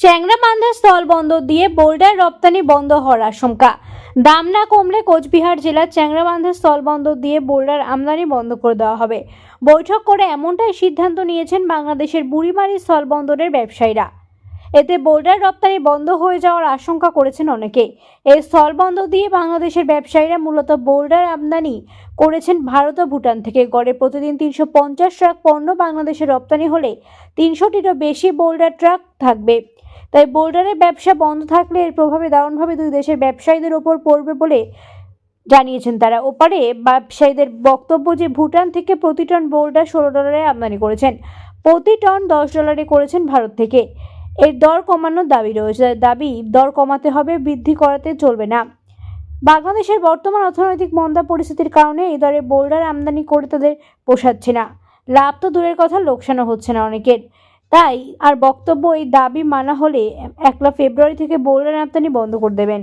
চ্যাংরাবান্ধা স্থলবন্দর দিয়ে বোল্ডার রপ্তানি বন্ধ হওয়ার আশঙ্কা। দাম না কমলে কোচবিহার জেলার চ্যাংরাবান্ধা স্থলবন্দর দিয়ে বোল্ডার আমদানি বন্ধ করে দেওয়া হবে। বৈঠক করে এমনটাই সিদ্ধান্ত নিয়েছেন বাংলাদেশের বুড়িমারি স্থলবন্দরের ব্যবসায়ীরা। এতে বোল্ডার রপ্তানি বন্ধ হয়ে যাওয়ার আশঙ্কা করেছেন অনেকে। এই স্থলবন্দর দিয়ে বাংলাদেশের ব্যবসায়ীরা মূলত বোল্ডার আমদানি করেছেন ভারত ও ভুটান থেকে। গড়ে প্রতিদিন তিনশো পঞ্চাশ ট্রাক পণ্য বাংলাদেশে রপ্তানি হলে তিনশোটিরও বেশি বোল্ডার ট্রাক থাকবে। তাই বোল্ডারের ব্যবসা বন্ধ থাকলে এর প্রভাবে দারুণভাবে দুই দেশের ব্যবসায়ীদের ওপর পড়বে বলে জানিয়েছেন তারা। ওপারে ব্যবসায়ীদের বক্তব্য যে ভুটান থেকে প্রতি টন বোল্ডার ষোলো ডলারে আমদানি করেছেন, প্রতি টন দশ ডলারে করেছেন ভারত থেকে। এর দর কমানোর দাবি রয়েছে। দাবি, দর কমাতে হবে, বৃদ্ধি করাতে চলবে না। বাংলাদেশের বর্তমান অর্থনৈতিক মন্দা পরিস্থিতির কারণে এই দরে বোল্ডার আমদানি করে তাদের পোষাচ্ছে না। লাভ তো দূরের কথা, লোকসানও হচ্ছে না অনেকের। তাই আর বক্তব্য এই দাবি মানা হলে একলা ফেব্রুয়ারি থেকে বোল্ডার আমদানি বন্ধ করে দেবেন।